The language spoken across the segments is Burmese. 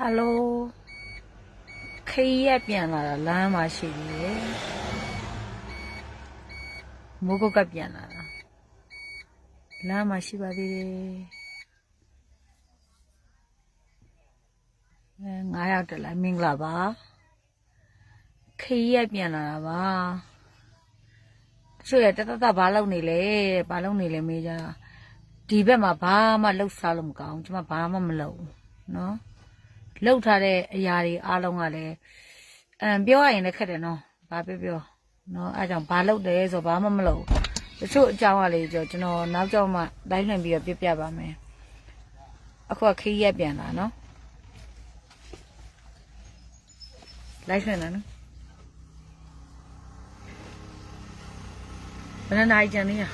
ဟယ်လိုခရီးရက်ပြန်လာတာလမ်းမှာရှိသေးတယ်မိုးကုတ်ကပြန်လာတာလမ်းမှာရှိပါသေးတယ်အဲငါးယောက်တက်လာမင်္ဂလာပါခရီးရက်ပြန်လာတာပါတချို့ရတတတဘာလုပ်နေလဲဘာလုပ်နေလဲမေးကြတာဒီဘက်မှာဘာမှလှုပ်ရှားလို့မကောင်းဘူးကျွန်မဘာမှမလုပ်ဘူးနော် လှုပ်ထားတဲ့အရာတွေအားလုံးကလည်းအမ်ပြောရရင်လည်းခက်တယ်နော်ဘာပြောပြောနော်အဲကြောင့်ဘာလှုပ်တယ်ဆိုဘာမှမလုပ်ဘူးတချို့အကြောင်းကလေကျွန်တော်နောက်ကြောင်မှတိုင်းလှန်ပြီးတော့ပြပြပါမယ်အခုကခီးရက်ပြန်လာနော်လိုက်လှန်လာနော်ဘယ်နှနိုင်ကြံနေရ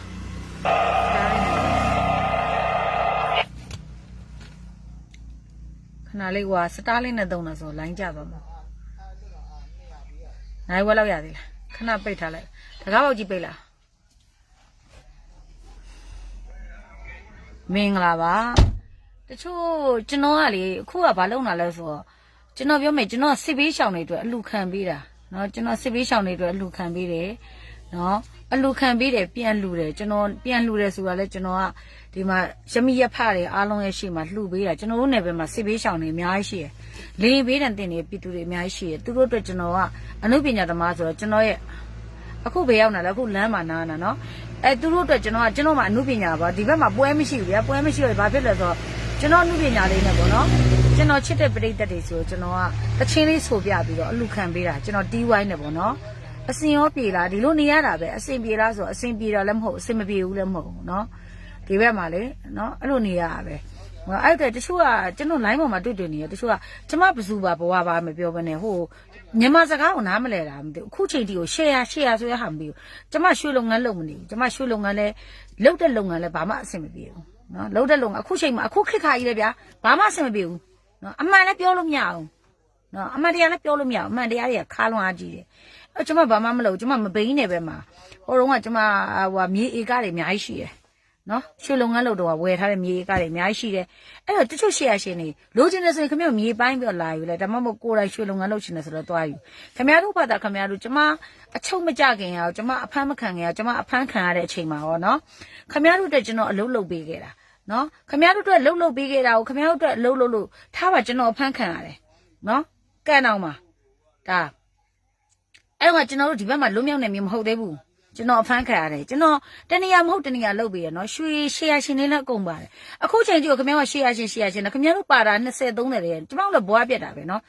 ခဏလေးကစတားလေးနဲ့သုံးတာဆိုလိုင်းကြသွားမှာနိုင်ဝက်လောက်ရသေးလားခဏပိတ်ထားလိုက်တကားပေါက်ကြီးပိတ်လားမင်္ဂလာပါတချို့ကျွန်တော်ကလေအခုကဘာလုပ်လာလဲဆိုတော့ကျွန်တော်ပြောမယ်ကျွန်တော်စစ်ဘေးရှောင်တွေအတွက်အလူခံပေးတာเนาะကျွန်တော်စစ်ဘေးရှောင်တွေအတွက်အလူခံပေးတယ် နော်အလူခံပေးတယ်ပြန်လူတယ်ကျွန်တော်ပြန်လူတယ်ဆိုတာလဲကျွန်တော်ကဒီမှာရမိရဖတွေအားလုံးရဲ့ရှေ့မှာလှူပေးတာကျွန်တော်တို့နယ်ပယ်မှာစစ်ဘေးရှောင်တွေအများကြီးရှိတယ်။လေဘေးတန်တင်နေပြည်သူတွေအများကြီးရှိတယ်။သူတို့အတွက်ကျွန်တော်ကအမှုပညာသမားဆိုတော့ကျွန်တော်ရဲ့အခုဘယ်ရောက်နေလဲအခုလမ်းမှာနားနာနော်။အဲသူတို့အတွက်ကျွန်တော်ကကျွန်တော်မှာအမှုပညာပါဒီဘက်မှာပွဲမရှိဘူးဗျာပွဲမရှိတော့ဘာဖြစ်လဲဆိုတော့ကျွန်တော်အမှုပညာလေးနဲ့ပေါ့နော်။ကျွန်တော်ချစ်တဲ့ပရိသတ်တွေဆိုတော့ကျွန်တော်ကတချင်းလေးဆိုပြပြီးတော့အလူခံပေးတာကျွန်တော်တီးဝိုင်းနေပေါ့နော်။ အစင်ရောပြေလားဒီလိုနေရတာပဲအစင်ပြေလားဆိုအစင်ပြေတာလည်းမဟုတ်အစင်မပြေဘူးလည်းမဟုတ်ဘူးနော်ဒီဘက်မှာလေနော်အဲ့လိုနေရတာပဲဟိုအဲ့တဲ့တချို့ကကျွန်တော် line ပေါ်မှာတွေ့တွေ့နေရတချို့ကကျမဘစုပါဘဝပါမပြောဘဲနဲ့ဟိုမြန်မာစကားကိုနားမလဲတာမသိဘူးအခုချိန်ဒီကို share share ဆိုရဟာမပြီးဘူးကျမရွှေလုပ်ငန်းလုပ်မနေဘူးကျမရွှေလုပ်ငန်းလဲလုပ်တဲ့လုပ်ငန်းလဲဘာမှအဆင်မပြေဘူးနော်လုပ်တဲ့လုပ်ငန်းအခုချိန်မှာအခုခက်ခါကြီးလဲဗျာဘာမှအဆင်မပြေဘူးနော်အမှန်လည်းပြောလို့မရအောင်နော်အမှန်တရားလည်းပြောလို့မရအောင်အမှန်တရားတွေကခါလွန်အားကြီးတယ် အဲကျမဘာမှမလုပ်ဘူးကျမမဘိန်းနေပဲမှာဟိုတုန်းကကျမဟိုမြေဧကတွေအများကြီးရှိတယ်နော်ရွှေလုပ်ငန်းလုပ်တော့ဝယ်ထားတဲ့မြေကတွေအများကြီးရှိတယ်အဲ့တော့တချို့ရှေ့ရရှင်နေလိုချင်တယ်ဆိုရင်ခင်ဗျမြေပိုင်းပြီးတော့လာယူလဲဒါမှမဟုတ်ကိုယ်တိုင်ရွှေလုပ်ငန်းလုပ်ချင်တယ်ဆိုတော့တွားယူခင်ဗျားတို့ဘာသာခင်ဗျားတို့ကျမအချုပ်မကြခင်ရအောင်ကျမအဖမ်းမခံခင်ရအောင်ကျမအဖမ်းခံရတဲ့အချိန်မှာရောနော်ခင်ဗျားတို့တက်ကျွန်တော်အလုပ်လုပ်ပေးခဲ့တာနော်ခင်ဗျားတို့အတွက်လှုပ်လှုပ်ပေးခဲ့တာကိုခင်ဗျားတို့အတွက်လှုပ်လှုပ်လို့ထားပါကျွန်တော်အဖမ်းခံရတယ်နော်ကဲအောင်ပါဒါ အဲ့တော့ကျွန်တော်တို့ဒီဘက်မှာလွတ်မြောက်နေမြေမဟုတ်သေးဘူးကျွန်တော်အဖမ်းခံရတယ်ကျွန်တော်တနေရာမဟုတ်တနေရာလုပ်ပြီးရနော်ရွှေရှေ့ရရှင်လေးလည်းအကုန်ပါတယ်အခုချိန်ကြီးကိုခင်ဗျားကရှေ့ရရှင်ရှေ့ရရှင်နဲ့ခင်ဗျားတို့ပါတာ20 30တယ်ကျွန်တော်လည်းဘွားပြတ်တာပဲနော်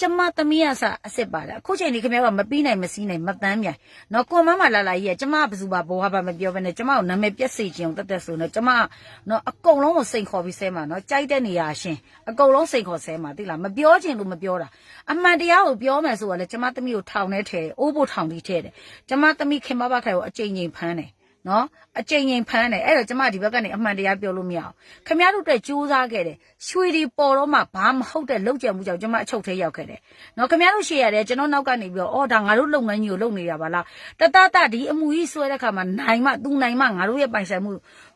ကျမသမီးရစအစ်စ်ပါတယ်အခုချိန်ဒီခင်ဗျားကမပြီးနိုင်မစည်းနိုင်မတန်းမြိုင်နော်ကွန်မမလာလာကြီးကကျမဘယ်သူပါဘွားပါမပြောဘဲနဲ့ကျမကိုနာမည်ပြက်စေခြင်းတက်တက်ဆိုနော်ကျမနော်အကုန်လုံးကိုစိန်ခေါ်ပြီးဆဲမှာနော်ကြိုက်တဲ့နေရာရှင်အကုန်လုံးစိန်ခေါ်ဆဲမှာသိလားမပြောချင်လို့မပြောတာအမှန်တရားကိုပြောမယ်ဆိုတော့လေကျမသမီးကိုထောင်ထဲထဲတယ်အိုးဖို့ထောင်ပြီးထဲတယ်ကျမသမီးခင်မဘခိုင်ကိုအချိန်ချင်းဖမ်းတယ် နော်အကြိမ်ကြိမ်ဖမ်းတယ်အဲ့တော့ကျမဒီဘက်ကနေအမှန်တရားပြောလို့မရအောင်ခမရတို့အတွက်စူးစမ်းခဲ့တယ်ရွှေဒီပေါ်တော့မှဘာမဟုတ်တဲ့လောက်ကြံမှုကြောင့်ကျမအချုပ်ထဲရောက်ခဲ့တယ်နော်ခမရတို့ရှေ့ရတယ်ကျွန်တော်နောက်ကနေပြီးတော့အော်ဒါငါတို့လုပ်ငန်းကြီးကိုလုပ်နေတာပါလားတတတဒီအမှုကြီးဆွဲတဲ့ခါမှာနိုင်မှသူနိုင်မှငါတို့ရဲ့ပိုင်ဆိုင်မှု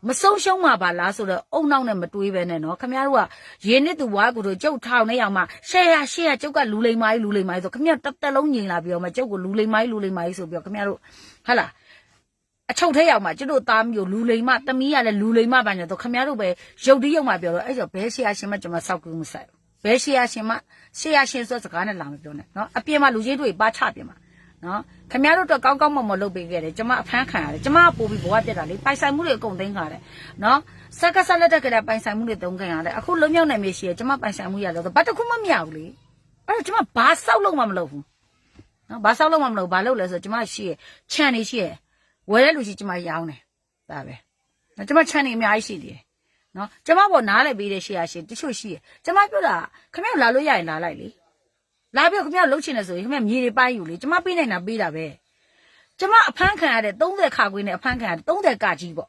မဆုံးရှုံးမှာပါလားဆိုတော့အုံနောက်နဲ့မတွေးပဲနဲ့နော်ခမရတို့ကရင်းနစ်သူဝါကူတို့ကျုပ်ထောင်နေအောင်မှရှေ့ရရှေ့ရကျုပ်ကလူလိမ္မာကြီးလူလိမ္မာကြီးဆိုခမရတက်တက်လုံးညင်လာပြီးတော့မှကျုပ်ကလူလိမ္မာကြီးလူလိမ္မာကြီးဆိုပြီးတော့ခမရတို့ဟာလား အချုပ်ထဲရောက်မှကျွတ်တို့သားမျိုးလူလိမ်မတမီးရလဲလူလိမ်မပါညာတော့ခမရတို့ပဲရုပ်တိရုပ်မှပြောတော့အဲ့ကြောဘဲရှေ့ရရှင်မကျွန်မစောက်ကူးမဆိုင်ဘဲရှေ့ရရှင်မရှေ့ရရှင်ဆိုစကားနဲ့လာမပြောနဲ့နော်အပြင်မှာလူချင်းတွေပါချပြင်မှာနော်ခမရတို့တော့ကောင်းကောင်းမွန်မွန်လုပ်ပေးခဲ့တယ်ကျွန်မအဖမ်းခံရတယ်ကျွန်မပို့ပြီးဘဝပြတ်တာလေပိုင်ဆိုင်မှုတွေအကုန်သိမ်းခါတယ်နော်စက်ကဆက်လက်တက်ကလေးပိုင်ဆိုင်မှုတွေသုံးခံရတယ်အခုလုံးမြောက်နိုင်မြေရှိရကျွန်မပိုင်ဆိုင်မှုရလို့ဘာတစ်ခုမှမရဘူးလေအဲ့တော့ကျွန်မဘာစောက်လို့မှမလုပ်ဘူးနော်ဘာစောက်လို့မှမလုပ်ဘာလုပ်လဲဆိုတော့ကျွန်မရှိရခြံနေရှိရ ဝယ်တဲ့လူရှိကျမရောင်းတယ်ဒါပဲနော်ကျမချန်နေအများကြီးရှိတယ်နော်ကျမပေါ်နားလဲပေးတဲ့ရှေ့ရရှင်တချို့ရှိတယ်ကျမပြောတာခင်ဗျားလာလို့ရရင်လာလိုက်လေလာပြီးခင်ဗျားလှုပ်ချင်တယ်ဆိုရင်ခင်ဗျားမြေတွေပိုင်းယူလေကျမပေးနိုင်တာပေးတာပဲကျမအဖမ်းခံရတဲ့30ခါခွေးနဲ့အဖမ်းခံရတဲ့30ကကြီးပေါ့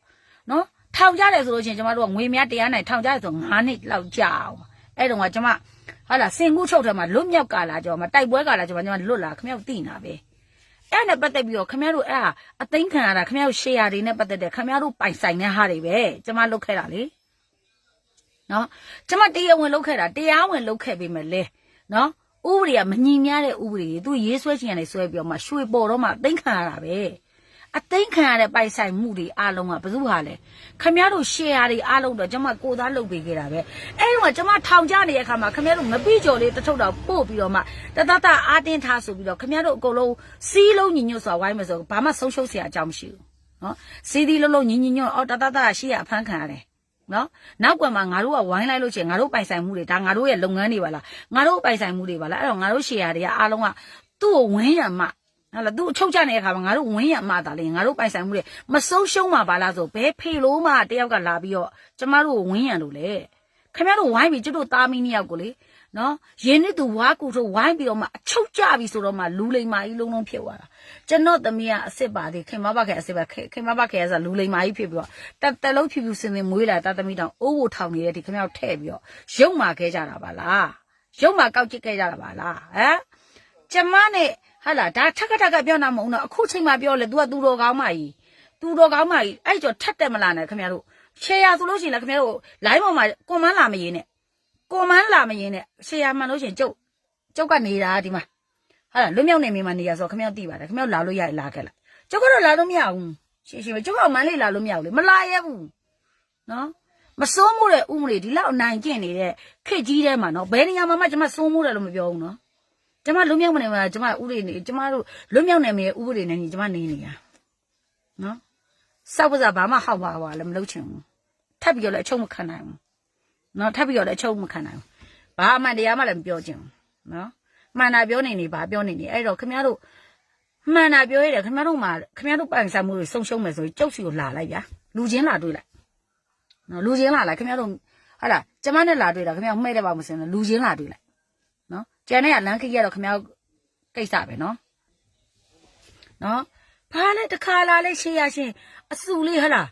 နော်ထောင်ကြတယ်ဆိုလို့ရှိရင်ကျမတို့ကငွေများတရားနိုင်ထောင်ကြတယ်ဆို9နှစ်လောက်ကြာအောင်အဲ့တုန်းကကျမဟာလာစင်ကူးချုပ်ထဲမှာလွတ်မြောက်ကလာကြောမှာတိုက်ပွဲကလာကြောမှာကျမလွတ်လာခင်ဗျားသိနာပဲ အဲ့နဲ့ပတ်သက်ပြီးတော့ခမရတို့အဲ့ဟာအသိမ်းခံရတာခမရတို့ရှေ့ယာတွေနဲ့ပတ်သက်တဲ့ခမရတို့ပိုင်ဆိုင်တဲ့ဟာတွေပဲကျမလုပ်ခဲ့တာလေနော်ကျမတရားဝင်လုပ်ခဲ့တာတရားဝင်လုပ်ခဲ့ပြီမဲ့လေနော်ဥပဒေကမညီမျှတဲ့ဥပဒေတွေသူရေးဆွဲချင်ရတယ်ဆွဲပြီးတော့မှရွှေပေါ်တော့မှသိမ့်ခံရတာပဲ အသိခံရတဲ့ပိုက်ဆိုင်မှုတွေအားလုံးကဘယ်သူဟာလဲခမရတို့ share တွေအားလုံးတော့ကျွန်မကိုသားလုပ်ပေးခဲ့တာပဲအဲ့တော့ကျွန်မထောင်ကြနေတဲ့အခါမှာခမရတို့ငပိကြော်လေးတစ်ထုပ်တော့ပို့ပြီးတော့မှတတတအားတင်းထားဆိုပြီးတော့ခမရတို့အကုန်လုံးစီးလုံးညီညွတ်စွာဝိုင်းမယ်ဆိုဘာမှဆုံးရှုံးစရာအကြောင်းမရှိဘူးနော်စီးသီးလုံးလုံးညီညီညွတ်အော်တတတရှိရအဖမ်းခံရတယ်နော်နောက်ကွယ်မှာငါတို့ကဝိုင်းလိုက်လို့ရှိရင်ငါတို့ပိုင်ဆိုင်မှုတွေဒါငါတို့ရဲ့လုပ်ငန်းတွေပါလားငါတို့ပိုင်ဆိုင်မှုတွေပါလားအဲ့တော့ငါတို့ရှေ့ရတွေကအားလုံးကသူ့ကိုဝန်းရံမှ ဟုတ်လားသူ့အချုပ်ချနေတဲ့အခါမှာငါတို့ဝင်းရမှတာလေငါတို့ပိုင်ဆိုင်မှုတွေမဆုံးရှုံးမှာပါလားဆိုဘဲဖေလို့မှတယောက်ကလာပြီးတော့ကျမတို့ကိုဝင်းရလို့လေခင်ဗျားတို့ဝိုင်းပြီးကျွတ်တို့သားမီးနှစ်ယောက်ကိုလေနော်ရင်းနှစ်သူဝါကူတို့ဝိုင်းပြီးတော့မှအချုပ်ကြပြီဆိုတော့မှလူလိမ္မာကြီးလုံးလုံးဖြစ်သွားတာကျွန်တော်သမီးကအစ်စ်ပါသေးခင်မဘခဲအစ်စ်ပါခင်မဘခဲဆိုလူလိမ္မာကြီးဖြစ်ပြီးတော့တက်တက်လုံးဖြူဖြူစင်စင်မွေးလာတာသမီးတောင်အိုးဝထောင်နေတဲ့ဒီခင်ဗျားတို့ထည့်ပြီးတော့ရုံမာခဲ့ကြတာပါလားရုံမာကောက်ကြည့်ခဲ့ကြတာပါလားဟမ်ကျမနဲ့ ဟာလာဒါထက်ခက်ထက်ကပြောတာမဟုတ်တော့အခုချိန်မှပြောလေ तू ကသူတော်ကောင်းမကြီးသူတော်ကောင်းမကြီးအဲ့ကြောထက်တက်မလာနဲ့ခင်ဗျားတို့ရှယ်ယာဆိုလို့ရှိရင်လည်းခင်ဗျားတို့ line ပေါ်မှာကွန်မန်းလာမရင်းနဲ့ကိုမန်းလာမရင်နဲ့ရှေ့ရမှန်လို့ရှရင်ကျုပ်ကျုပ်ကနေတာဒီမှာဟာလွတ်မြောက်နေမိမှာနေရဆိုခမရောက်တိပါတယ်ခမရောက်လာလို့ရလာခဲ့လားကျုပ်ကတော့လာလို့မရဘူးရှင်းရှင်းပဲကျုပ်ကမန်းလေးလာလို့မရဘူးလေမလာရဘူးနော်မစိုးမှုတဲ့ဥမလေးဒီလောက်နိုင်ကျင့်နေတဲ့ခက်ကြီးထဲမှာနော်ဘယ်နေရာမှာမှကျွန်မစိုးမှုတယ်လို့မပြောဘူးနော် ကျွန်မလွတ်မြောက်မနေမှာကျွန်မဥပဒေနေကျွန်မတို့လွတ်မြောက်နေမယ့်ဥပဒေနဲ့ညီကျွန်မနေနေရနော်စောက်ပစားဘာမှဟောက်ပါပါလည်းမလုပ်ချင်ဘူးထပ်ပြီးတော့လည်းအချုပ်မခံနိုင်ဘူးနော်ထပ်ပြီးတော့လည်းအချုပ်မခံနိုင်ဘူးဘာအမှန်တရားမှလည်းမပြောချင်ဘူးနော်မှန်တာပြောနေနေဘာပြောနေနေအဲ့တော့ခင်ဗျားတို့မှန်တာပြောရတယ်ခင်ဗျားတို့မှခင်ဗျားတို့ပိုင်ဆိုင်မှုတွေဆုံးရှုံးမယ်ဆိုရင်ကျုပ်စီကိုလာလိုက်ဗျာလူချင်းလာတွေ့လိုက်နော်လူချင်းလာလိုက်ခင်ဗျားတို့ဟာလားကျမနဲ့လာတွေ့တာခင်ဗျားမှဲ့တယ်ပါမစင်လူချင်းလာတွေ့လိုက်နော် ကျန်တဲ့ကလမ်းခရီးကတော့ခင်ဗျားကိစ္စပဲနော်နော်ဘာလဲတခါလာလဲရှေးရရှင်အဆူလေးဟလား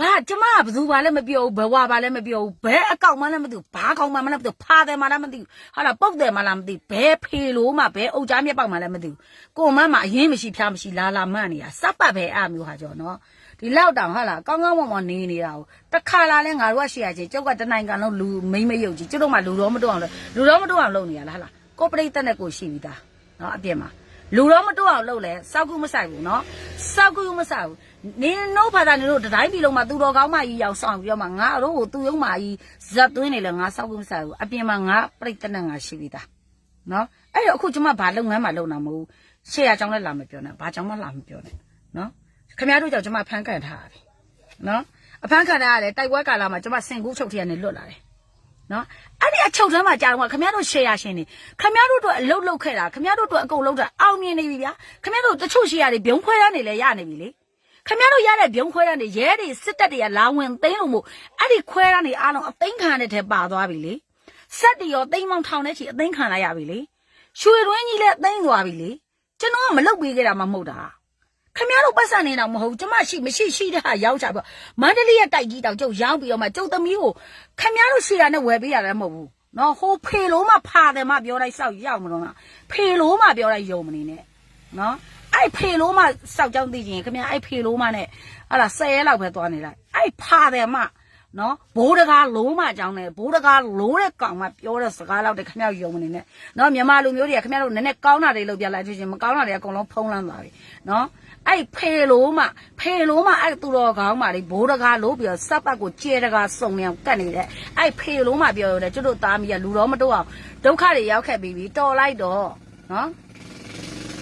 ဘာကျမကဘယ်သူမှလည်းမပြောဘူးဘယ်ဝါမှလည်းမပြောဘူးဘယ်အကောင့်မှလည်းမသိဘူးဘာကောင့်မှလည်းမသိဘူးဖာတယ်မှလည်းမသိဘူးဟာလာပုတ်တယ်မှလည်းမသိဘူးဘယ်ဖေလို့မှဘယ်အုတ်ကြားမြက်ပေါက်မှလည်းမသိဘူးကိုမမအရင်မရှိဖျားမရှိလာလာမှန်းနေတာစပ်ပတ်ပဲအမျိုးဟာကြောနော်ဒီလောက်တောင်ဟာလာကောင်းကောင်းမွန်မွန်နေနေတာကိုတခါလာလဲငါတို့ကရှေ့ရချင်းကျုပ်ကတနိုင်ကန်လုံးလူမိမ့်မယုတ်ကြီးကျုပ်တို့မှလူတော့မတော့အောင်လို့လူတော့မတော့အောင်လုပ်နေရလားဟာလာ ကိုပရိသတ်နဲ့ကိုရှိပြီးသားနော်အပြစ်မှာလူတော့မတော့အောင်လုပ်လဲစောက်ကူမဆိုင်ဘူးနော်စောက်ကူမဆိုင်ဘူးနင်တို့ဘာသာနင်တို့တတိုင်းပြည်လုံးမှာသူတော်ကောင်းမကြီးရောက်ဆောင်ပြီးတော့မှငါတို့ကိုသူ့ရုံးမကြီးဇက်သွင်းနေလဲငါစောက်ကူမဆိုင်ဘူးအပြင်မှာငါပြိတ္တနဲ့ငါရှိပြီးသားနော်အဲ့တော့အခုကျမဘာလုပ်ငန်းမှလုပ်တာမဟုတ်ဘူးရှေ့ရကြောင်းလည်းလာမပြောနဲ့ဘာကြောင်းမှလာမပြောနဲ့နော်ခင်ဗျားတို့ကြောင့်ကျမဖမ်းကန်ထားရတယ်နော်အဖမ်းခံရရတယ်တိုက်ပွဲကာလမှာကျမစင်ကူးချုပ်ထရနေလွတ်လာတယ် နော်အဲ့ဒီအချုပ်တန်းမှာကြာတော့ခမရတို့ share ရှင်နေခမရတို့တို့အလုတ်လုတ်ခဲ့တာခမရတို့တို့အကုန်လုတ်တာအောင်မြင်နေပြီဗျာခမရတို့တချို့ share တွေဘုံခွဲရနေလဲရနေပြီလေခမရတို့ရတဲ့ဘုံခွဲရနေရဲတွေစစ်တပ်တွေကလာဝင်သိမ်းလို့မို့အဲ့ဒီခွဲရနေအားလုံးအသိမ်းခံတဲ့ထဲပါသွားပြီလေစက်တွေရောသိမ်းမောင်ထောင်တဲ့ချီအသိမ်းခံလိုက်ရပြီလေရွှေတွင်းကြီးလည်းအသိမ်းသွားပြီလေကျွန်တော်ကမလုတ်ပေးခဲ့တာမှမဟုတ်တာ ခမရတို့ပတ်စံနေတာမဟုတ်ဘူးကျမရှိမရှိရှိတဲ့ဟာရောက်ချပြမန္တလေးရဲ့တိုက်ကြီးတောင်ကျုပ်ရောင်းပြီးတော့မှကျုပ်သမီးကိုခမရတို့ရှိတာနဲ့ဝယ်ပေးရတယ်မဟုတ်ဘူးနော်ဟိုဖေလို့မှဖာတယ်မှပြောလိုက်စောက်ရောက်မလို့လားဖေလို့မှပြောလိုက်ယုံမနေနဲ့နော်အဲ့ဖေလို့မှစောက်ကြောင်းသိချင်ခမရအဲ့ဖေလို့မှနဲ့ဟာလားဆယ်ရက်လောက်ပဲသွားနေလိုက်အဲ့ဖာတယ်မှနော်ဘိုးတကားလုံးမအကြောင်းနဲ့ဘိုးတကားလုံးတဲ့ကောင်မှပြောတဲ့စကားလောက်တည်းခမရယုံမနေနဲ့နော်မြန်မာလူမျိုးတွေကခမရတို့နည်းနည်းကောင်းတာတွေလုပ်ပြလိုက်ချင်မကောင်းတာတွေအကုန်လုံးဖုံးလန်းသွားပြီနော် အဲ့ဖေလို့မှဖေလို့မှအဲ့သူတော်ကောင်းမှလေဘိုးတကားလို့ပြီးတော့စပ်ပတ်ကိုကျဲတကားစုံနေအောင်ကတ်နေတဲ့အဲ့ဖေလို့မှပြောရတယ်ကျွတ်တို့သားမီးကလူတော်မတော့အောင်ဒုက္ခတွေရောက်ခဲ့ပြီးပြီတော်လိုက်တော့နော်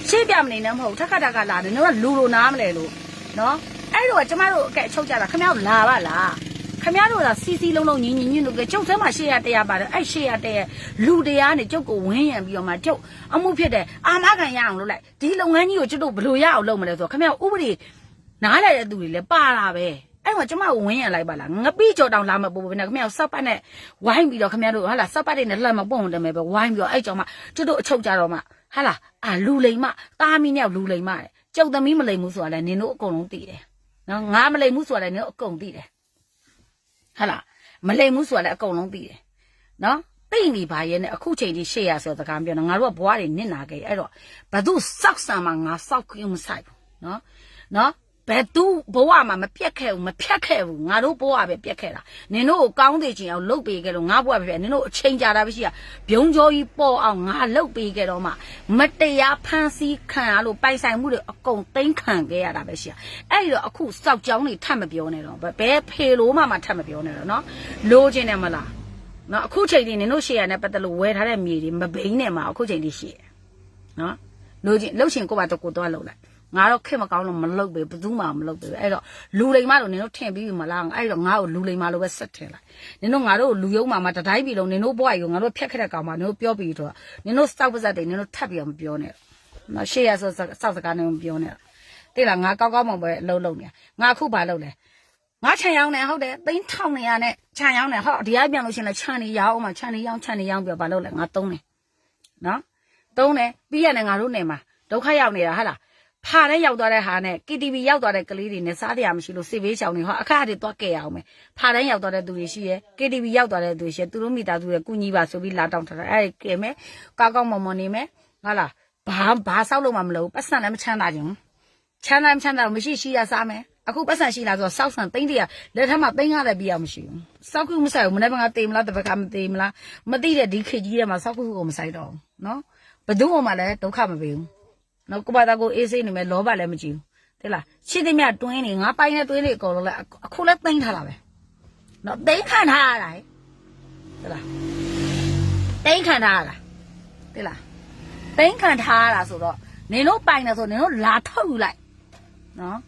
ရှေ့ပြမနေနဲ့မဟုတ်ထက်ခါထက်ခါလာတယ်နော်လူလိုနားမလဲလို့နော်အဲ့တော့ကျမတို့အကဲအချုပ်ကြတာခမရောက်လာပါလား ခမရတို့ကစီစီလုံးလုံးညီညီညွတ်ညွတ်ကျုပ်ထဲမှာရှေ့ရတရားပါတယ်အဲ့ရှေ့ရတဲ့လူတရားနဲ့ကျုပ်ကိုဝင်းရံပြီးတော့မှကျုပ်အမှုဖြစ်တဲ့အာမခံရအောင်လုပ်လိုက်ဒီလုပ်ငန်းကြီးကိုကျုပ်တို့ဘယ်လိုရအောင်လုပ်မလဲဆိုတော့ခမရဥပဒေနားလိုက်တဲ့သူတွေလည်းပါတာပဲအဲ့မှာကျမကိုဝင်းရံလိုက်ပါလားငပိကြော်တောင်လာမပို့ဘူးနဲ့ခမရဆော့ပတ်နဲ့ဝိုင်းပြီးတော့ခမရတို့ဟာလားဆော့ပတ်တွေနဲ့လှမ်းမပုံတယ်မယ်ပဲဝိုင်းပြီးတော့အဲ့ကြောင့်မှကျုပ်တို့အချုပ်ကြတော့မှဟာလားအာလူလိမ်မတာမီနဲ့လူလိမ်မတဲ့ကျုပ်သမီးမလိမ်ဘူးဆိုတာလည်းနင်တို့အကုန်လုံးသိတယ်နော်ငါမလိမ်ဘူးဆိုတာလည်းနင်တို့အကုန်သိတယ် ဟာလားမလိမ်မှုဆိုတာလည်းအကုန်လုံးသိတယ်နော်သိနေပါရဲ့နဲ့အခုချိန်ကြီးရှေ့ရဆိုတဲ့စကားပြောတော့ငါတို့ကဘွားတွေနစ်နာခဲ့အဲ့တော့ဘသူစောက်ဆံမှာငါစောက်ခွင့်မဆိုင်ဘူးနော်နော်ဘယ်သူဘဝမှာမပြက်ခဲ့ဘူးမဖြတ်ခဲ့ဘူးငါတို့ဘဝပဲပြက်ခဲ့တာနင်တို့ကိုကောင်းသေးချင်အောင်လှုပ်ပေးခဲ့လို့ငါဘဝပဲပြက်နင်တို့အချိန်ကြာတာပဲရှိရဘုံကြောကြီးပေါ်အောင်ငါလှုပ်ပေးခဲ့တော့မှ မတရားဖန်ဆီးခံရလို့ပိုင်ဆိုင်မှုတွေအကုန်သိမ်းခံခဲ့ရတာပဲရှိရအဲ့ဒီတော့အခုစောက်ကြောင်းတွေထပ်မပြောနဲ့တော့ဘယ်ဖေလို့မှမထပ်မပြောနဲ့တော့နော်လိုချင်တယ်မလားနော်အခုချိန်ဒီနင်တို့ရှေ့ရနဲ့ပတ်သက်လို့ဝယ်ထားတဲ့မြေတွေမဘိန်းနဲ့မှာအခုချိန်ဒီရှိရနော်လိုချင်လှုပ်ချင်ကိုပါတော့ကိုတော့လှုပ်လိုက် ငါတော့ခက်မကောင်းလို့မလုပ်ပဲဘယ်သူမှမလုပ်ပဲအဲ့တော့လူလိမ်မလို့နင်တို့ထင်ပြီးပြီမလားအဲ့တော့ငါ့ကိုလူလိမ်မလို့ပဲဆက်ထင်လိုက်နင်တို့ငါတို့လူယုံမှာမတတိုင်းပြီလုံးနင်တို့ဘွားကြီးကိုငါတို့ဖြတ်ခက်တဲ့ကောင်မနင်တို့ပြောပြီးတော့နင်တို့စောက်ပါစက်တွေနင်တို့ထပ်ပြီးတော့မပြောနဲ့နော်ရှေ့ရဆိုစောက်စကားနဲ့မပြောနဲ့တိလားငါကောက်ကောက်မှပဲအလုံးလုံးနေငါအခုဘာလုပ်လဲငါခြံရောင်းနေဟုတ်တယ်သိန်းထောင်နေရနဲ့ခြံရောင်းနေဟောဒီအပြန်လို့ရှရင်လဲခြံနေရောင်းအောင်မှခြံနေရောင်းခြံနေရောင်းပြီးတော့ဘာလုပ်လဲငါသုံးတယ်နော်သုံးတယ်ပြီးရတယ်ငါတို့နေမှာဒုက္ခရောက်နေတာဟာလား ဖာတဲ့ရောက်သွားတဲ့ဟာနဲ့ KTV ရောက်သွားတဲ့ကလေးတွေနဲ့စားတရားမရှိလို့စေဘေးချောင်းနေဟောအခါတွေတွားကြရအောင်မယ်ဖာတဲ့ရောက်သွားတဲ့သူတွေရှိရဲ KTV ရောက်သွားတဲ့သူတွေရှိရဲသူတို့မိသားစုတွေကုညီပါဆိုပြီးလာတောင်းထားတာအဲ့ဒီကဲမယ်ကောက်ကောက်မော်မော်နေမယ်ဟာလားဘာဘာဆောက်လို့မှမလုပ်ပတ်စံလည်းမချမ်းသာကြဘူးချမ်းသာမချမ်းသာမရှိရှိရစားမယ်အခုပတ်စံရှိလာဆိုစောက်ဆန်သိန်းတရာလက်ထက်မှာသိန်း50ပြရမရှိဘူးစောက်ခုမဆိုင်ဘူးမနေ့ကတေးမလားတပတ်ကမတေးမလားမသိတဲ့ဒီခေတ်ကြီးထဲမှာစောက်ခုကိုမဆိုင်တော့ဘူးနော်ဘယ်သူမှလည်းဒုက္ခမပေးဘူး နော်ကိုပါတာကိုအေးစိနေမယ်လောဘလည်းမကြည့်ဘူးတဲ့လားရှိသမျှတွင်းနေငါပိုင်တဲ့တွင်းနေအကုန်လုံးလဲအခုလဲသိမ့်ထားတာပဲနော်သိမ့်ခံထားရတာဟဲ့တဲ့လားသိမ့်ခံထားရတာတဲ့လားသိမ့်ခံထားရတာဆိုတော့နင်တို့ပိုင်တယ်ဆိုနင်တို့လာထုတ်ယူလိုက်နော်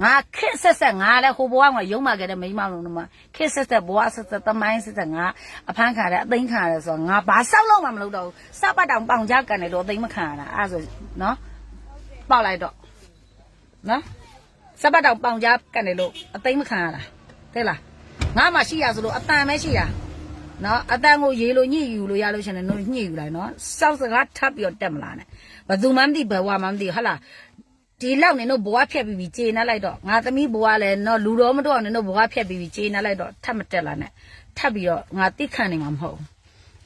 ငါခစ်ဆက်ဆက်ငါလည်းဟိုဘဝကရုံးမှခဲ့တဲ့မိန်းမလုံးတော့ခစ်ဆက်ဆက်ဘဝဆက်ဆက်သမိုင်းဆက်ဆက်ငါအဖမ်းခံတယ်အသိမ်းခံရတယ်ဆိုတော့ငါဘာဆောက်လို့မှမလုပ်တော့ဘူးစပတ်တောင်ပေါင်ကြကန်တယ်လို့အသိမ်းမခံရတာအဲ့ဒါဆိုနော်ပေါက်လိုက်တော့နော်စပတ်တောင်ပေါင်ကြကန်တယ်လို့အသိမ်းမခံရတာတဲ့လားငါမှရှိရဆိုလို့အတန်ပဲရှိတာနော်အတန်ကိုရေးလို့ညှိယူလို့ရလို့ရှင်လည်းညှိယူလိုက်နော်စောက်စကားထပ်ပြီးတော့တက်မလာနဲ့ဘယ်သူမှမသိဘယ်ဝမှမသိဟုတ်လား ဒီလောက်နေတော့ဘွားဖြတ်ပြီးပြီးကျေနပ်လိုက်တော့ငါသမီးဘွားလည်းနော်လူတော်မတော်နေတော့ဘွားဖြတ်ပြီးပြီးကျေနပ်လိုက်တော့ထပ်မတက်လာနဲ့ထပ်ပြီးတော့ငါတိခံနေမှာမဟုတ်ဘူး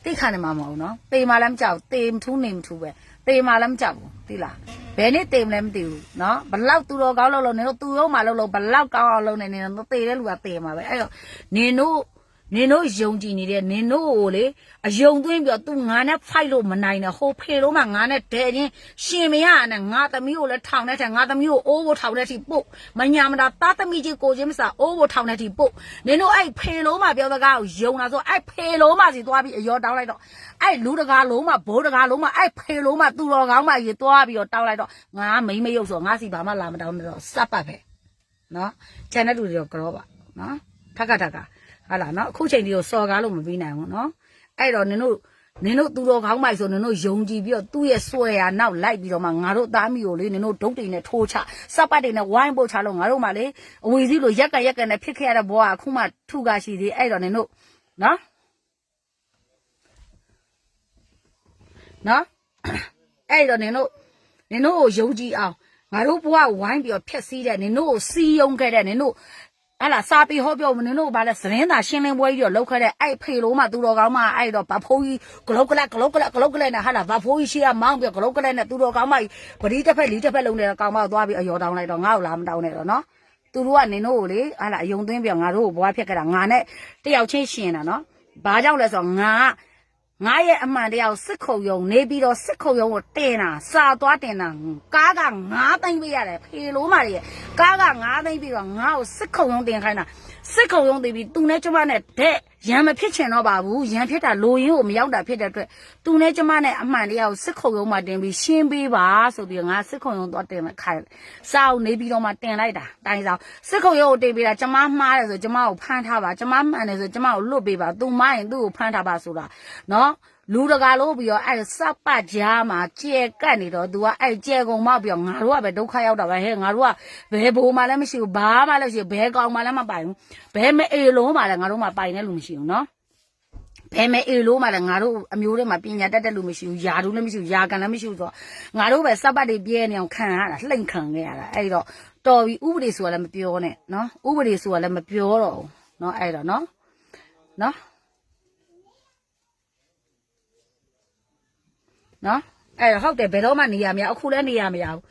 တိခံနေမှာမဟုတ်ဘူးနော်တေမာလည်းမကြောက်တေမထူးနေမထူးပဲတေမာလည်းမကြောက်ဘူးသိလားဘယ်နေ့တေမလဲမသိဘူးနော်ဘလောက်သူတော်ကောင်းလို့လို့နေတော့သူရောမှလို့လို့ဘလောက်ကောင်းအောင်လုပ်နေနေတော့တေတဲ့လူကတေမှာပဲအဲ့တော့နင်တို့ နင်တို့ယုံကြည်နေတဲ့နင်တို့ကိုလေအယုံသွင်းပြီးတော့ तू ငါနဲ့ဖိုက်လို့မနိုင်နဲ့ဟိုဖေလို့မှငါနဲ့ဒဲချင်းရှင်မရနဲ့ငါသမီးကိုလည်းထောင်တဲ့ထက်ငါသမီးကိုအိုးကိုထောင်တဲ့ထိပုတ်မညာမတာတာသမီးကြီးကိုချင်းမစားအိုးကိုထောင်တဲ့ထိပုတ်နင်တို့အဲ့ဖေလို့မှပြောတကားကိုယုံတာဆိုအဲ့ဖေလို့မှစီသွားပြီးအယောတောင်းလိုက်တော့အဲ့လူတကာလုံးမှဘိုးတကာလုံးမှအဲ့ဖေလို့မှသူတော်ကောင်းမှရေသွားပြီးတော့တောင်းလိုက်တော့ငါမိမ့်မယုတ်ဆိုငါစီဘာမှလာမတောင်းတော့စပ်ပတ်ပဲနော်ကျန်တဲ့လူတွေတော့ကြောပါနော်ထက်ကထက်က ဟာလာနော်အခုချိန်ဒီကိုစော်ကားလို့မပြီးနိုင်ဘူးနော်အဲ့တော့နင်တို့နင်တို့သူတော်ကောင်းမိုက်ဆိုနင်တို့ယုံကြည်ပြီးတော့သူ့ရဲ့ဆွဲရနောက်လိုက်ပြီးတော့မှငါတို့သားမီကိုလေနင်တို့ဒုတ်တိန်နဲ့ထိုးချစပ်ပတ်တွေနဲ့ဝိုင်းပို့ချလို့ငါတို့မှလေအဝေစီးလိုရက်ကရက်ကန်နဲ့ဖြစ်ခဲ့ရတဲ့ဘဝကအခုမှထုကရှိသေးအဲ့တော့နင်တို့နော်နော်အဲ့တော့နင်တို့နင်တို့ကိုယုံကြည်အောင်ငါတို့ဘဝဝိုင်းပြီးတော့ဖြက်စီးတဲ့နင်တို့ကိုစီးယုံခဲ့တဲ့နင်တို့ အဲ့လာစာပေဟောပြောမနင်တို့ကဘာလဲစရင်သာရှင်းလင်းပွဲကြီးတော့လောက်ခဲ့တဲ့အဲ့ဖေလို့မှသူတော်ကောင်းမှအဲ့တော့ဗဖိုးကြီးဂလုတ်ကလတ်ဂလုတ်ကလတ်ဂလုတ်ကလတ်နဲ့ဟာလာဗဖိုးကြီးရှိရမောင်းပြီးဂလုတ်ကလတ်နဲ့သူတော်ကောင်းမှပရိတစ်ဖက်လီတစ်ဖက်လုံးနဲ့ကောင်းမသွားပြီးအယောတောင်းလိုက်တော့ငါ့ကိုလာမတောင်းနဲ့တော့နော်သူတို့ကနင်တို့ကိုလေဟာလာအယုံသွင်းပြီးငါတို့ကိုဘွားဖြက်ခဲ့တာငါနဲ့တယောက်ချင်းရှင်တာနော်ဘာကြောင့်လဲဆိုတော့ငါက ငါရဲ့အမှန်တရားကိုစစ်ခုံယုံနေပြီးတော့စစ်ခုံယုံကိုတင်တာစာသွားတင်တာကားက9သိန်းပေးရတယ်ဖေလို့မာရဲ့ကားက9သိန်းပြီးတော့ငါ့ကိုစစ်ခုံယုံတင်ခိုင်းတာ စစ်ခုံယုံတင်ပြီးသူနဲ့ကျမနဲ့တဲ့ရံမဖြစ်ချင်တော့ပါဘူးရံဖြစ်တာလိုရင်းကိုမရောက်တာဖြစ်တဲ့အတွက်သူနဲ့ကျမနဲ့အမှန်တရားကိုစစ်ခုံယုံမှာတင်ပြီးရှင်းပေးပါဆိုပြီးငါစစ်ခုံယုံသွားတင်ခိုင်းစာအုပ်နေပြီးတော့မှတင်လိုက်တာတိုင်ဆောင်စစ်ခုံယုံကိုတင်ပေးတာကျမမှားတယ်ဆိုကျမကိုဖမ်းထားပါကျမမှန်တယ်ဆိုကျမကိုလွတ်ပေးပါသူမရင်သူ့ကိုဖမ်းထားပါဆိုတာနော် လူတကာလို့ပြီးတော့အဲ့စပ်ပတ်ကြားမှာကြဲကတ်နေတော့ तू ကအဲ့ကြဲကုန်မောက်ပြီးတော့ငါတို့ကပဲဒုက္ခရောက်တာပဲဟဲ့ငါတို့ကဘယ်ဘိုးမှလည်းမရှိဘူးဘာမှလည်းမရှိဘူးဘယ်ကောင်မှလည်းမပိုင်ဘူးဘယ်မအေလုံးမှလည်းငါတို့မှပိုင်တဲ့လူမရှိဘူးနော်ဘယ်မအေလို့မှလည်းငါတို့အမျိုးတွေမှာပညာတတ်တဲ့လူမရှိဘူးယာတို့လည်းမရှိဘူးယာကန်လည်းမရှိဘူးဆိုတော့ငါတို့ပဲစပ်ပတ်တွေပြဲနေအောင်ခံရတာလှိမ့်ခံခဲ့ရတာအဲ့တော့တော်ပြီဥပဒေဆိုတာလည်းမပြောနဲ့နော်ဥပဒေဆိုတာလည်းမပြောတော့ဘူးနော်အဲ့တော့နော်နော် နော်အဲဟုတ်တယ်ဘယ်တော့မှနေရမရအခုလည်းနေရမရဘူး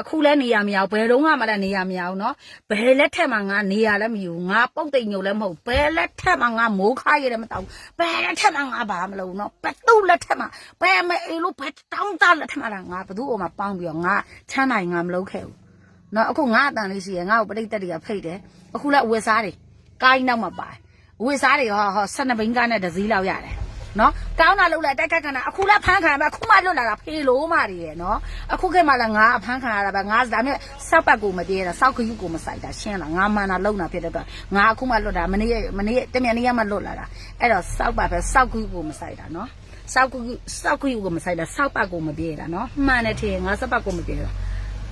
အခုလည်းနေရမရဘူးဘယ်တော့မှမလည်းနေရမရဘူးနော်ဘယ်လက်ထက်မှငါနေရလည်းမယူငါပုတ်တိမ်ညုံလည်းမဟုတ်ဘယ်လက်ထက်မှငါမိုးခါရလည်းမတောင်းဘယ်လက်ထက်မှငါဘာမလုပ်နော်ဘသူ့လက်ထက်မှဘယ်မအေးလို့ဘယ်တောင်းတလက်ထက်မှလားငါဘသူ့အော်မှာပေါင်းပြီးတော့ငါချမ်းနိုင်ငါမလုပ်ခဲ့ဘူးနော်အခုငါအတန်လေးရှိရငါ့ကိုပြိတ္တတွေကဖိတ်တယ်အခုလည်းအဝယ်စားတွေကိုင်းနောက်မှာပါတယ်အဝယ်စားတွေဟောဟော12ဘိန်းကနဲ့ဒဇီးလောက်ရတယ် နော်တောင်းတာလုံးလိုက်တိုက်ခတ်ခဏအခုလည်းဖမ်းခံရမှာအခုမှလွတ်လာတာဖေလို့မတွေရဲ့နော်အခုခေတ်မှလည်းငါအဖမ်းခံရတာပဲငါဒါမဲ့စောက်ပတ်ကိုမပြေးတာစောက်ခယူကိုမဆိုင်တာရှင်းလားငါမှန်တာလုံတာဖြစ်တဲ့အတွက်ငါအခုမှလွတ်တာမနေ့မနေ့တမြန်နေ့ကမှလွတ်လာတာအဲ့တော့စောက်ပတ်ပဲစောက်ခယူကိုမဆိုင်တာနော်စောက်ခယူစောက်ခယူကိုမဆိုင်တာစောက်ပတ်ကိုမပြေးတာနော်မှန်တယ်ထင်ငါစောက်ပတ်ကိုမပြေးတာ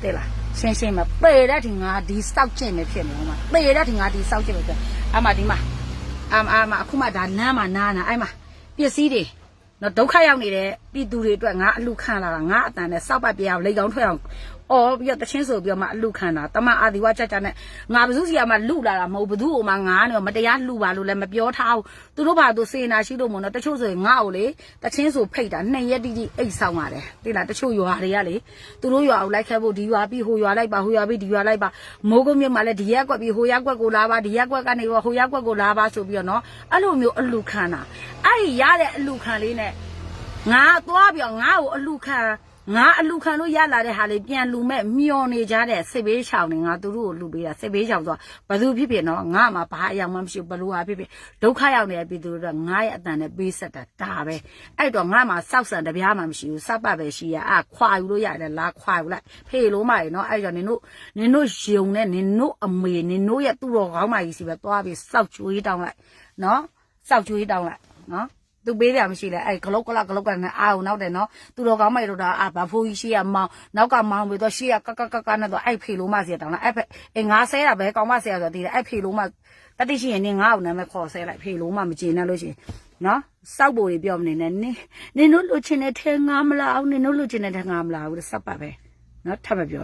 တဲ့လားရှင်းရှင်းမပေတဲ့ဒီငါဒီစောက်ကျင့်ပဲဖြစ်နေမှာပေတဲ့ဒီငါဒီစောက်ကျင့်ပဲဖြစ်အမဒီမှာအမအမအခုမှဒါလမ်းမှာနားနာအဲ့မှာပ စ္စည်းတွေနော်ဒုက္ခရောက်နေတဲ့ပြည်သူတွေအတွက်ငါအလူခံလာတာငါအတန်နဲ့စောက်ပတ်ပြအောင်လေကောင်းထွက်အောင် အော်ပြီးတော့တချင်းဆိုပြီးတော့မှအလူခံတာတမအာဒီဝချက်ချက်နဲ့ငါဘယ်သူစီကမှလူလာတာမဟုတ်ဘသူ့ဟိုမှာငါနေမတရားလူပါလို့လည်းမပြောထားဘူးသူတို့ဘာသူစေနာရှိလို့မို့နော်တချို့ဆိုရင်ငါ့ကိုလေတချင်းဆိုဖိတ်တာနှစ်ရက်တိတိအိတ်ဆောင်ရတယ်တိလားတချို့ရွာတွေကလေသူတို့ရွာကိုလိုက်ခဲ့ဖို့ဒီရွာပြီးဟိုရွာလိုက်ပါဟိုရွာပြီးဒီရွာလိုက်ပါမိုးကုန်းမြို့မှာလည်းဒီရက်ကွက်ပြီးဟိုရက်ကွက်ကိုလာပါဒီရက်ကွက်ကနေဟိုရက်ကွက်ကိုလာပါဆိုပြီးတော့နော်အဲ့လိုမျိုးအလူခံတာအဲ့ဒီရတဲ့အလူခံလေးနဲ့ငါသွားပြောငါ့ကိုအလူခံ ငါအလူခံလို့ရလာတဲ့ဟာလေးပြန်လူမဲ့မျောနေကြတဲ့စစ်ဘေးရှောင်နေငါသူတို့ကိုလူပေးတာစစ်ဘေးရှောင်ဆိုဘယ်သူဖြစ်ဖြစ်နော်ငါမှဘာအယောင်မှမရှိဘူးဘလို့ဟာဖြစ်ဖြစ်ဒုက္ခရောက်နေတဲ့ပြည်သူတွေကငါရဲ့အတန်နဲ့ပေးဆက်တာဒါပဲအဲ့တော့ငါမှစောက်ဆန်တပြားမှမရှိဘူးစပ်ပတ်ပဲရှိရအခွာယူလို့ရတယ်လာခွာယူလိုက်ဖေးလို့မရနော်အဲ့တော့နင်တို့နင်တို့ယုံနဲ့နင်တို့အမေနင်တို့ရဲ့သူ့တော်ကောင်းမကြီးစီပဲသွားပြီးစောက်ချွေးတောင်းလိုက်နော်စောက်ချွေးတောင်းလိုက်နော် သူပေးတယ်မရှိလဲအဲ့ဂလုတ်ကလဂလုတ်ကနဲ့အာအောင်နောက်တယ်နော်သူတော်ကောင်းမိုက်တော့တာအာဘာဖိုးကြီးရှိရမောင်းနောက်ကမောင်းပြီးတော့ရှိရကကကကနဲ့တော့အဲ့ဖေလို့မစီတောင်းလိုက်အဲ့ဖေအငါဆဲတာပဲကောင်းမဆဲရဆိုတော့ဒီအဲ့ဖေလို့မတတိရှိရင်နင်ငါ့ကိုနာမည်ခေါ်ဆဲလိုက်ဖေလို့မမကျေနပ်လို့ရှိရင်နော်စောက်ဖို့တွေပြောမနေနဲ့နင်နင်တို့လူချင်းတဲ့ထဲငါမလားအောင်နင်တို့လူချင်းတဲ့ထဲငါမလားဘူးစပ်ပါပဲနော်ထပ်မပြော